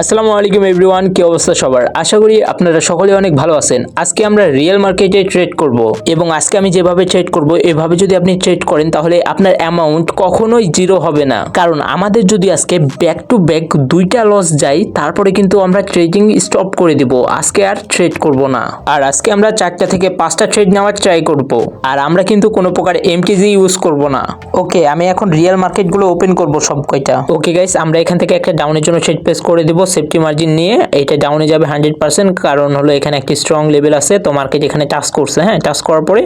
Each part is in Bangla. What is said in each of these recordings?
আসসালামু আলাইকুম এভরিওয়ান, কি অবস্থা সবার? আশা করি আপনারা সকলে অনেক ভালো আছেন। আজকে আমরা রিয়েল মার্কেটে ট্রেড করব এবং আজকে আমি যেভাবে ট্রেড করব, এভাবে যদি আপনি ট্রেড করেন, তাহলে আপনার অ্যামাউন্ট কখনোই জিরো হবে না। কারণ আমাদের যদি আজকে ব্যাক টু ব্যাক দুইটা লস যায়, তারপরে কিন্তু আমরা ট্রেডিং স্টপ করে দিব। আজকে আর ট্রেড করব না। আর আজকে আমরা চারটা থেকে পাঁচটা ট্রেড নেওয়ার ট্রাই করব। আর আমরা কিন্তু কোনো প্রকার এমটিজি ইউজ করব না। ওকে, আমি এখন রিয়েল মার্কেটগুলো ওপেন করব সব কয়টা ওকে গাইস, আমরা এখান থেকে একটা ডাউনের জন্য ট্রেড প্লেস করে দিব। সেফটি মার্জিন নিয়ে এটা ডাউনে যাবে হান্ড্রেড পার্সেন্ট কারণ হলো এখানে একটি স্ট্রং লেভেল আছে, তো মার্কেট এখানে টাচ করছে হ্যাঁ টাচ করার পরে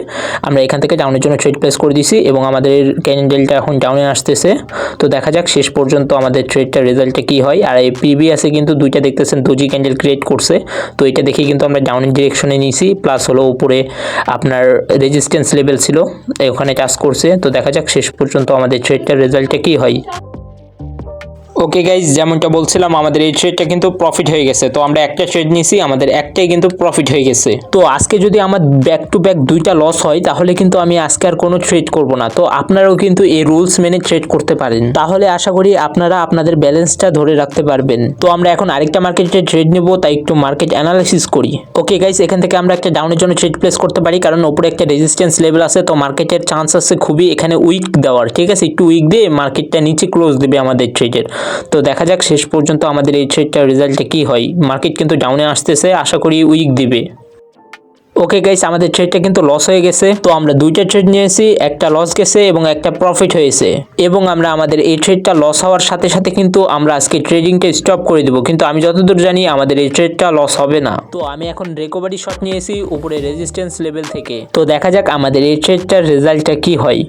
আমরা এখান থেকে ডাউনের জন্য ট্রেড প্লেস করে দিছি এবং আমাদের ক্যান্ডেলটা এখন ডাউনে আসতেছে। তো দেখা যাক শেষ পর্যন্ত আমাদের ট্রেডটার রেজাল্টটা কি হয়। আর এই প্রিভিয়াসে কিন্তু দুইটা দেখতেছেন দুজি ক্যান্ডেল ক্রিয়েট করছে। তো এটা দেখে কিন্তু আমরা ডাউনের ডিরেকশনে নিয়েছি প্লাস হলো উপরে আপনার রেজিস্ট্যান্স লেভেল ছিল ওখানে টাচ করছে। তো দেখা যাক শেষ পর্যন্ত আমাদের ট্রেডটার রেজাল্টটা কি হয়। ওকে গাইজ যেমনটা বলছিলাম, আমাদের এই ট্রেডটা কিন্তু প্রফিট হয়ে গেছে। তো আমরা একটা ট্রেড নিয়েছি আমাদের একটাই কিন্তু প্রফিট হয়ে গেছে। তো আজকে যদি আমার ব্যাক টু ব্যাক দুইটা লস হয়, তাহলে কিন্তু আমি আজকে আর কোনো ট্রেড করব না। তো আপনারাও কিন্তু এই রুলস মেনে ট্রেড করতে পারেন। তাহলে আশা করি আপনারা আপনাদের ব্যালেন্সটা ধরে রাখতে পারবেন। তো আমরা এখন আরেকটা মার্কেটে ট্রেড নেব, তাই একটু মার্কেট অ্যানালাইসিস করি। ওকে গাইজ এখান থেকে আমরা একটা ডাউনের জন্য ট্রেড প্লেস করতে পারি, কারণ উপরে একটা রেজিস্ট্যান্স লেভেল আছে, তো মার্কেটের চান্স আছে খুবই এখানে উইক দেওয়ার। ঠিক আছে, একটু উইক দিয়ে মার্কেটটা নিচে ক্লোজ দেবে আমাদের ট্রেডের তো দেখা যাক শেষ পর্যন্ত আমাদের এই ট্রেডটার রেজাল্টটা কি হয়। মার্কেট কিন্তু ডাউনে আসতেছে, আশা করি উইক দিবে। ওকে গাইস আমাদের ট্রেডটা কিন্তু লস হয়ে গেছে। তো আমরা দুইটা ট্রেড নিয়েছি, একটা লস গেছে এবং একটা প্রফিট হয়েছে। এবং আমরা আমাদের এই ট্রেডটা লস হওয়ার সাথে সাথে কিন্তু আমরা আজকে ট্রেডিংটা স্টপ করে দিব। কিন্তু আমি যতদূর জানি, আমাদের এই ট্রেডটা লস হবে না। তো আমি এখন রিকভারি শট নিয়েছি, উপরে রেজিস্ট্যান্স লেভেল থেকে। তো দেখা যাক আমাদের এই ট্রেডটার রেজাল্টটা কি হয়।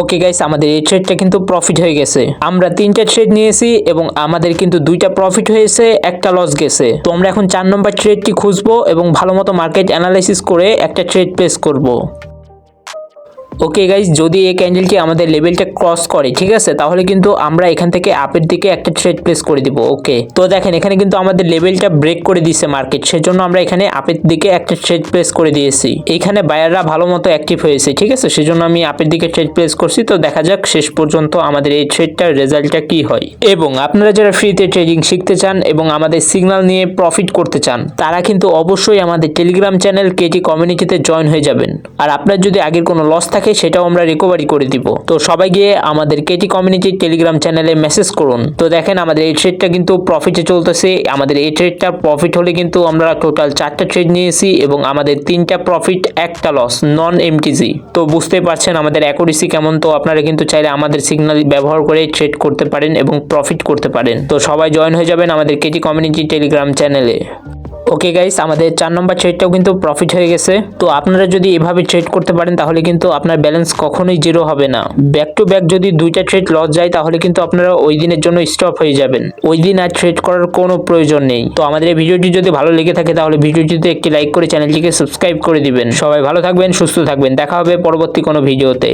ওকে গাইস আমাদের এই ট্রেডটা কিন্তু প্রফিট হয়ে গেছে। আমরা তিনটা ট্রেড নিয়েছি এবং আমাদের কিন্তু দুইটা প্রফিট হয়েছে, একটা লস গেছে। তো আমরা এখন চার নম্বর ট্রেডটি খুঁজবো এবং ভালো মতো মার্কেট অ্যানালাইসিস করে একটা ট্রেড প্লেস করব। ওকে গাইজ যদি এই ক্যান্ডেলটি আমাদের লেভেলটা ক্রস করে, ঠিক আছে? তাহলে কিন্তু আমরা এখান থেকে আপের দিকে একটা ট্রেড প্লেস করে দিব ওকে তো দেখেন, এখানে কিন্তু আমাদের লেভেলটা ব্রেক করে দিছে মার্কেট সেজন্য আমরা এখানে আপের দিকে একটা ট্রেড প্লেস করে দিয়েছি। এখানে বায়াররা ভালো মতো অ্যাক্টিভ হয়েছে, ঠিক আছে? সেজন্য আমি আপের দিকে ট্রেড প্লেস করছি, তো দেখা যাক শেষ পর্যন্ত আমাদের এই ট্রেডটার রেজাল্টটা কি হয়। এবং আপনারা যারা ফ্রিতে ট্রেডিং শিখতে চান এবং আমাদের সিগন্যাল নিয়ে প্রফিট করতে চান, তারা কিন্তু অবশ্যই আমাদের টেলিগ্রাম চ্যানেল কেটি কমিউনিটিতে জয়েন হয়ে যাবেন। আর আপনার যদি আগের কোনো লস থাকে সেটাও আমরা রিকভারি করে দিব। তো সবাই গিয়ে আমাদের কেটি কমিউনিটি টেলিগ্রাম চ্যানেলে মেসেজ করুন। তো দেখেন আমাদের এই ট্রেডটা কিন্তু প্রফিটে চলতেছে। আমাদের এই ট্রেডটা প্রফিট হলে কিন্তু আমরা টোটাল চারটা ট্রেড নিয়েছি এবং আমাদের তিনটা প্রফিট একটা লস নন এমটিজি তো বুঝতে পারছেন আমাদের অ্যাকুরেসি কেমন? তো আপনারা কিন্তু চাইলে আমাদের সিগন্যাল ব্যবহার করে ট্রেড করতে পারেন এবং প্রফিট করতে পারেন। তো সবাই জয়েন হয়ে যাবেন আমাদের কেটি কমিউনিটি টেলিগ্রাম চ্যানেলে ওকে গাইস আমাদের চার নম্বর ট্রেডটাও কিন্তু প্রফিট হয়ে গেছে। তো আপনারা যদি এভাবে ট্রেড করতে পারেন, তাহলে কিন্তু আপনার ব্যালেন্স কখনোই জিরো হবে না। ব্যাক টু ব্যাক যদি দুইটা ট্রেড লস যায়, তাহলে কিন্তু আপনারা ওই দিনের জন্য স্টপ হয়ে যাবেন। ওই দিন আর ট্রেড করার কোনো প্রয়োজন নেই। তো আমাদের এই ভিডিওটি যদি ভালো লেগে থাকে, তাহলে ভিডিওটিতে একটি লাইক করে চ্যানেলটিকে সাবস্ক্রাইব করে দিবেন। সবাই ভালো থাকবেন, সুস্থ থাকবেন। দেখা হবে পরবর্তী কোনো ভিডিওতে।